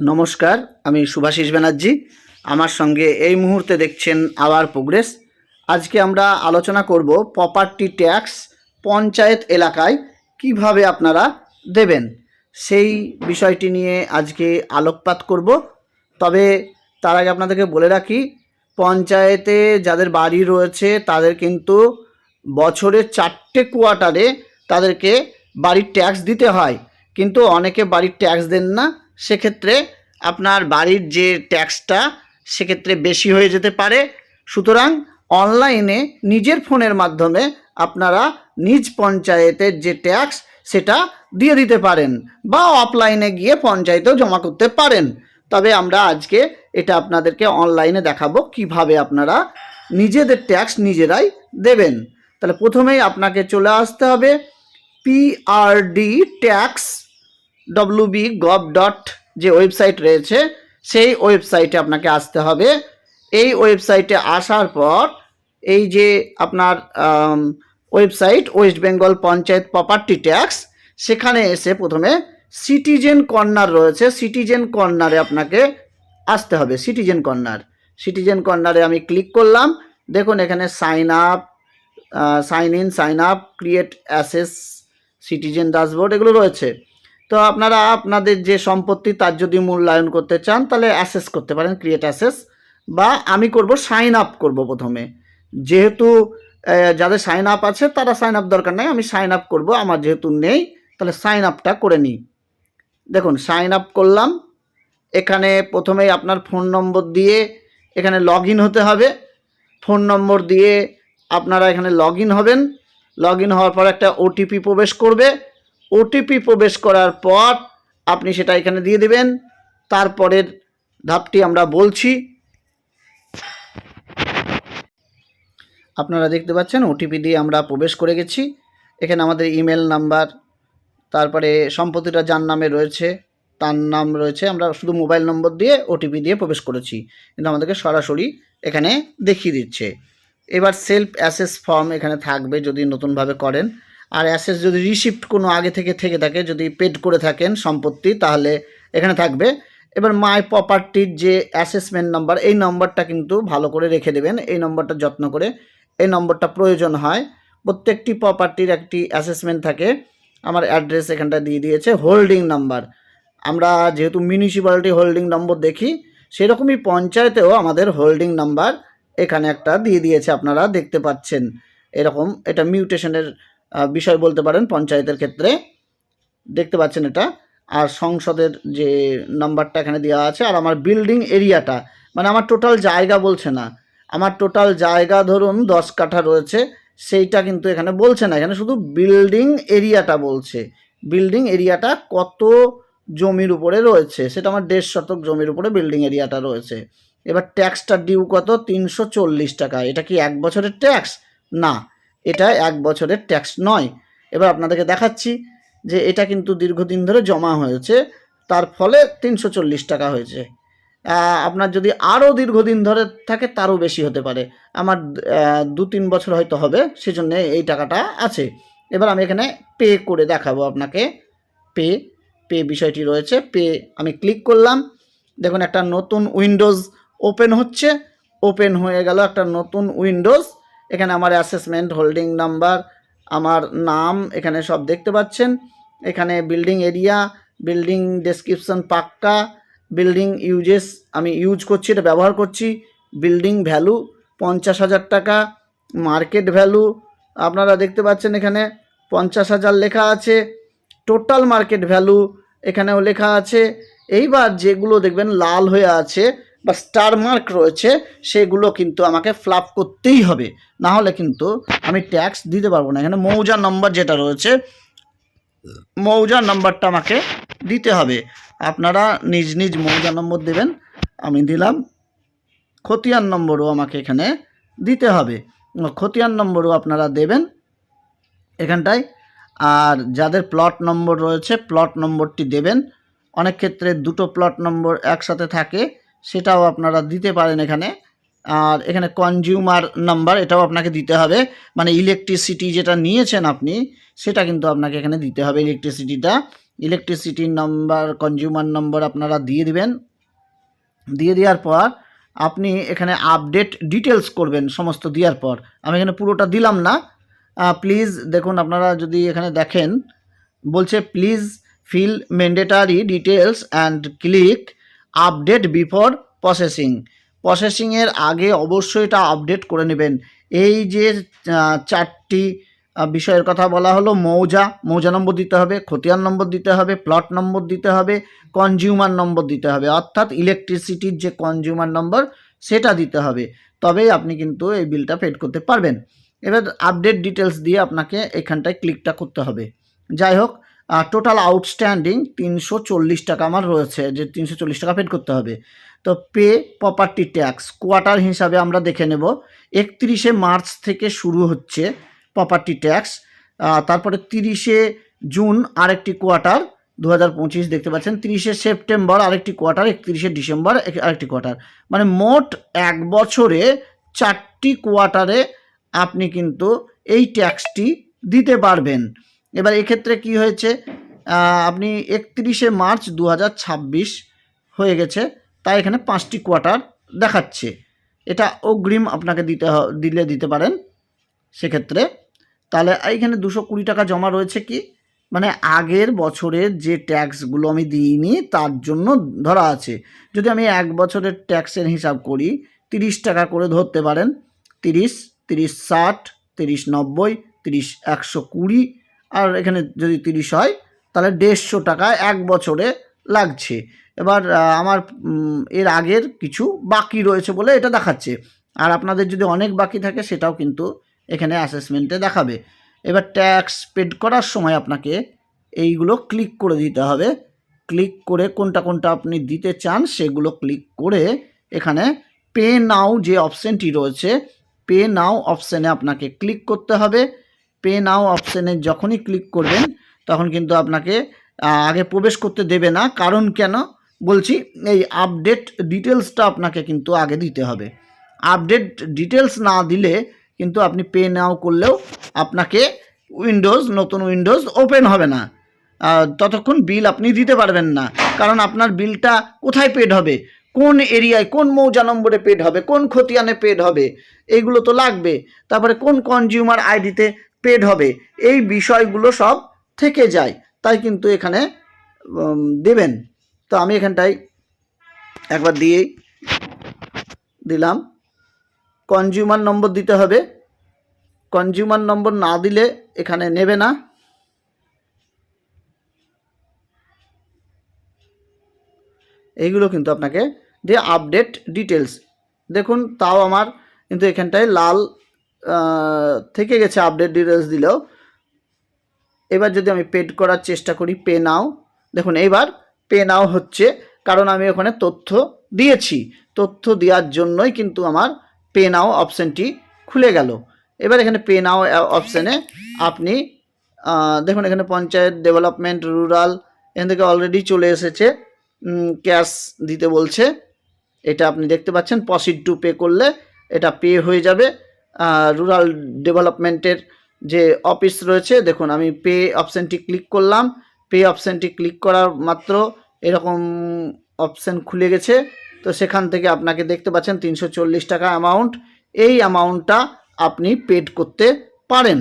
নমস্কার, আমি সুভাষিস ব্যানার্জি। আমার সঙ্গে এই মুহূর্তে দেখছেন আওয়ার প্রোগ্রেস। আজকে আমরা আলোচনা করব প্রপার্টি ট্যাক্স পঞ্চায়েত এলাকায় কীভাবে আপনারা দেবেন। সেই বিষয়টি নিয়ে আজকে আলোকপাত করব। তবে তার আগে আপনাদেরকে বলে রাখি, পঞ্চায়েতে যাদের বাড়ি রয়েছে তাদের কিন্তু বছরের চারটে কোয়ার্টারে তাদেরকে বাড়ির ট্যাক্স দিতে হয়। কিন্তু অনেকে বাড়ির ট্যাক্স দেন না। সেক্ষেত্রে আপনার বাড়ির যে ট্যাক্সটা সেক্ষেত্রে বেশি হয়ে যেতে পারে। সুতরাং অনলাইনে নিজের ফোনের মাধ্যমে আপনারা নিজ পঞ্চায়েতের যে ট্যাক্স সেটা দিয়ে দিতে পারেন বা অফলাইনে গিয়ে পঞ্চায়েতেও জমা করতে পারেন। তবে আমরা আজকে এটা আপনাদেরকে অনলাইনে দেখাবো কীভাবে আপনারা নিজেদের ট্যাক্স নিজেরাই দেবেন। তাহলে প্রথমেই আপনাকে চলে আসতে হবে। PRD tax WB gov dot যে ওয়েবসাইট রয়েছে, সেই ওয়েবসাইটে আপনাকে আসতে হবে। এই ওয়েবসাইটে আসার পর, এই যে আপনার website West Bengal Panchayat property tax সেখানে এসে প্রথমে সিটিজেন কর্নার রয়েছে। সিটিজেন কর্নারে আপনাকে আসতে হবে সিটিজেন কর্নার সিটিজেন কর্নারে আমি ক্লিক করলাম। দেখুন, এখানে sign up sign in sign up create access citizen dashboard এগুলো রয়েছে। তো আপনারা আপনাদের যে সম্পত্তি তার যদি মূল্যায়ন করতে চান, তাহলে অ্যাসেস করতে পারেন ক্রিয়েট অ্যাসেস বা আমি করব সাইন আপ করব প্রথমে। যেহেতু যাদের সাইন আপ আছে, তারা সাইন আপ দরকার নেই, আমি সাইন আপ করব, আমার যেহেতু নেই, তাহলে সাইন আপটা করে নিই। দেখুন সাইন আপ করলাম, এখানে প্রথমেই আপনার ফোন নম্বর দিয়ে এখানে লগ হতে হবে। ফোন নম্বর দিয়ে আপনারা এখানে লগ হবেন। লগ হওয়ার পর একটা ওটিপি প্রবেশ করবে। ওটিপি প্রবেশ করার পর আপনি সেটা এখানে দিয়ে দেবেন। তারপরের ধাপটি আমরা বলছি। আপনারা দেখতে পাচ্ছেন ওটিপি দিয়ে আমরা প্রবেশ করে গেছি। এখানে আমাদের ইমেল নাম্বার, তারপরে সম্পত্তিটা যার নামে রয়েছে, তার নাম রয়েছে, আমরা শুধু মোবাইল নম্বর দিয়ে ওটিপি দিয়ে প্রবেশ করেছি। কিন্তু আমাদেরকে সরাসরি এখানে দেখিয়ে দিচ্ছে। এবার সেলফ অ্যাসেস ফর্ম এখানে থাকবে যদি নতুনভাবে করেন। আর অ্যাসেস যদি রিসিপ্ট কোনো আগে থেকে থেকে থাকে, যদি পেড করে থাকেন সম্পত্তি, তাহলে এখানে থাকবে। এবার মাই প্রপার্টির যে অ্যাসেসমেন্ট নাম্বার এই নম্বরটা কিন্তু ভালো করে রেখে দেবেন। এই নম্বরটা যত্ন করে এই নম্বরটা প্রয়োজন হয়। প্রত্যেকটি প্রপার্টির একটি অ্যাসেসমেন্ট থাকে। আমার অ্যাড্রেস এখানটা দিয়ে দিয়েছে হোল্ডিং নাম্বার আমরা যেহেতু মিউনিসিপ্যালিটি হোল্ডিং নম্বর দেখি, সেরকমই পঞ্চায়েতেও আমাদের হোল্ডিং নাম্বার এখানে একটা দিয়ে দিয়েছে, আপনারা দেখতে পাচ্ছেন। এরকম এটা মিউটেশনের বিষয় বলতে পারেন পঞ্চায়েতের ক্ষেত্রে। দেখতে পাচ্ছেন এটা। আর সংসদের যে নাম্বারটা এখানে দেওয়া আছে, আর আমার বিল্ডিং এরিয়াটা মানে আমার টোটাল জায়গা বলছে না। আমার টোটাল জায়গা ধরুন দশ কাঠা রয়েছে, সেইটা কিন্তু এখানে বলছে না। এখানে শুধু বিল্ডিং এরিয়াটা বলছে। বিল্ডিং এরিয়াটা কত জমির উপরে রয়েছে? সেটা আমার দেড় শতক জমির উপরে বিল্ডিং এরিয়াটা রয়েছে। এবার ট্যাক্সটা ডিউ কত? তিনশো চল্লিশ টাকা। এটা কি এক বছরের ট্যাক্স না। এটা এক বছরের ট্যাক্স নয়। এবার আপনাদেরকে দেখাচ্ছি যে এটা কিন্তু দীর্ঘদিন ধরে জমা হয়েছে, তার ফলে তিনশো চল্লিশ টাকা হয়েছে। আপনার যদি আরও দীর্ঘদিন ধরে থাকে, তারও বেশি হতে পারে। আমার দু তিন বছর হয়তো হবে, সেজন্য এই টাকাটা আছে। এবার আমি এখানে পে করে দেখাবো আপনাকে। পে পে বিষয়টি রয়েছে। পে, আমি ক্লিক করলাম। দেখুন, একটা নতুন উইন্ডোজ ওপেন হচ্ছে। ওপেন হয়ে গেল একটা নতুন উইন্ডোজ। এখানে আমার অ্যাসেসমেন্ট হোল্ডিং নাম্বার আমার নাম, এখানে সব দেখতে পাচ্ছেন। এখানে building area building description pucca building uses আমি ইউজ করছি, এটা ব্যবহার করছি। বিল্ডিং ভ্যালু পঞ্চাশ হাজার টাকা। মার্কেট ভ্যালু আপনারা দেখতে পাচ্ছেন এখানে পঞ্চাশ হাজার লেখা আছে। টোটাল মার্কেট ভ্যালু এখানেও লেখা আছে। এইবার যেগুলো দেখবেন লাল হয়ে আছে বা স্টার মার্ক রয়েছে, সেগুলো কিন্তু আমাকে ফ্লাপ করতেই হবে। না হলে কিন্তু আমি ট্যাক্স দিতে পারব না। এখানে মৌজা নম্বর যেটা রয়েছে মৌজা নম্বরটা আমাকে দিতে হবে। আপনারা নিজ নিজ মৌজা নম্বর দেবেন, আমি দিলাম। খতিয়ান নম্বরও আমাকে এখানে দিতে হবে। খতিয়ান নম্বরও আপনারা দেবেন এখানটায়। আর যাদের প্লট নম্বর রয়েছে প্লট নম্বরটি দেবেন। অনেক ক্ষেত্রে দুটো প্লট নম্বর একসাথে থাকে। সেটাও আপনারা দিতে পারেন এখানে। আর এখানে কনজিউমার নাম্বার এটাও আপনাকে দিতে হবে। মানে ইলেকট্রিসিটি যেটা নিয়েছেন আপনি, সেটা কিন্তু আপনাকে এখানে দিতে হবে ইলেকট্রিসিটিটা ইলেকট্রিসিটি নাম্বার কনজিউমার নম্বর আপনারা দিয়ে দিবেন। দিয়ে দেওয়ার পর আপনি এখানে আপডেট ডিটেলস করবেন সমস্ত দেওয়ার পর। আমি এখানে পুরোটা দিলাম না। প্লিজ দেখুন আপনারা যদি এখানে দেখেন, বলছে please fill mandatory details and click update before processing. প্রসেসিংয়ের আগে অবশ্যই এটা আপডেট করে নেবেন। এই যে চারটি বিষয়ের কথা বলা হলো, মৌজা মৌজা নম্বর দিতে হবে, খতিয়ান নম্বর দিতে হবে, প্লট নম্বর দিতে হবে, কনজিউমার নম্বর দিতে হবে। অর্থাৎ ইলেকট্রিসিটির যে কনজিউমার নম্বর, সেটা দিতে হবে। তবেই আপনি কিন্তু এই বিলটা পেড করতে পারবেন। এবার আপডেট ডিটেলস দিয়ে আপনাকে এখানটায় ক্লিকটা করতে হবে। যাই হোক টোটাল আউটস্ট্যান্ডিং তিনশো চল্লিশ টাকা আমার রয়েছে, যে তিনশো চল্লিশ টাকা পেড করতে হবে। তো পে প্রপার্টি ট্যাক্স কোয়ার্টার হিসাবে আমরা দেখে নেব। একত্রিশে মার্চ থেকে শুরু হচ্ছে প্রপার্টি ট্যাক্স তারপরে তিরিশে জুন আরেকটি কোয়ার্টার দু হাজার পঁচিশ দেখতে পাচ্ছেন। তিরিশে সেপ্টেম্বর আরেকটি কোয়ার্টার একত্রিশে ডিসেম্বর আরেকটি কোয়ার্টার মানে মোট এক বছরে চারটি কোয়ার্টারে আপনি কিন্তু এই ট্যাক্সটি দিতে পারবেন। এবার এক্ষেত্রে কি হয়েছে? আপনি একত্রিশে মার্চ দু হাজার ছাব্বিশ হয়ে গেছে, তাই এখানে পাঁচটি কোয়ার্টার দেখাচ্ছে। এটা অগ্রিম আপনাকে দিতে দিলে দিতে পারেন সেক্ষেত্রে। তাহলে এইখানে দুশো কুড়ি টাকা জমা রয়েছে কি? মানে আগের বছরের যে ট্যাক্সগুলো আমি দিইনি, তার জন্য ধরা আছে। যদি আমি এক বছরের ট্যাক্সের হিসাব করি, তিরিশ টাকা করে ধরতে পারেন। তিরিশ তিরিশ ষাট, তিরিশ নব্বই, তিরিশ একশো কুড়ি আর এখানে যদি তিরিশ হয়, তাহলে দেড়শো টাকা এক বছরে লাগছে। এবার আমার এর আগের কিছু বাকি রয়েছে বলে এটা দেখাচ্ছে। আর আপনাদের যদি অনেক বাকি থাকে, সেটাও কিন্তু এখানে অ্যাসেসমেন্টে দেখাবে। এবার ট্যাক্স পেড করার সময় আপনাকে এইগুলো ক্লিক করে দিতে হবে। ক্লিক করে কোনটা কোনটা আপনি দিতে চান, সেগুলো ক্লিক করে এখানে পে নাও যে অপশানটি রয়েছে পে নাও অপশানে আপনাকে ক্লিক করতে হবে। পে নাও অপশানে যখনই ক্লিক করবেন, তখন কিন্তু আপনাকে আগে প্রবেশ করতে দেবে না। কারণ কেন? বলছি, এই আপডেট ডিটেলসটা আপনাকে কিন্তু আগে দিতে হবে। আপডেট ডিটেলস না দিলে কিন্তু আপনি পে নাও করলেও আপনাকে উইন্ডোজ নতুন উইন্ডোজ ওপেন হবে না। ততক্ষণ বিল আপনি দিতে পারবেন না। কারণ আপনার বিলটা কোথায় পেড হবে? কোন এরিয়ায়, কোন মৌজা নম্বরে পেড হবে? কোন খতিয়ানে পেড হবে? এইগুলো তো লাগবে। তারপরে কোন কনজিউমার আইডিতে পেড হবে। এই বিষয়গুলো সব থেকে যায়, তাই কিন্তু এখানে দেবেন। তো আমি এখানটায় একবার দিয়েই দিলাম। কনজিউমার নম্বর দিতে হবে। কনজিউমার নম্বর না দিলে এখানে নেবে না। এইগুলো কিন্তু আপনাকে দিয়ে আপডেট ডিটেলস দেখুন, তাও আমার কিন্তু এখানটায় লাল থেকে গেছে আপডেট ডিটেলস দিলেও। এবার যদি আমি পেড করার চেষ্টা করি পে নাও দেখুন এবার পে নাও হচ্ছে, কারণ আমি ওখানে তথ্য দিয়েছি। তথ্য দেওয়ার জন্যই কিন্তু আমার পে নাও অপশানটি খুলে গেল। এবার এখানে পে নাও অপশানে আপনি দেখুন এখানে পঞ্চায়েত ডেভেলপমেন্ট রুরাল এখান থেকে অলরেডি চলে এসেছে ক্যাশ দিতে বলছে। এটা আপনি দেখতে পাচ্ছেন পসিড টু পে করলে এটা পে হয়ে যাবে। রুরাল ডেভেলপমেন্টের যে অফিস রয়েছে, দেখুন, আমি পে অপশানটি ক্লিক করলাম। পে অপশানটি ক্লিক করার মাত্র এরকম অপশান খুলে গেছে। তো সেখান থেকে আপনাকে দেখতে পাচ্ছেন, তিনশো চল্লিশ টাকা অ্যামাউন্ট এই অ্যামাউন্টটা আপনি পেড করতে পারেন।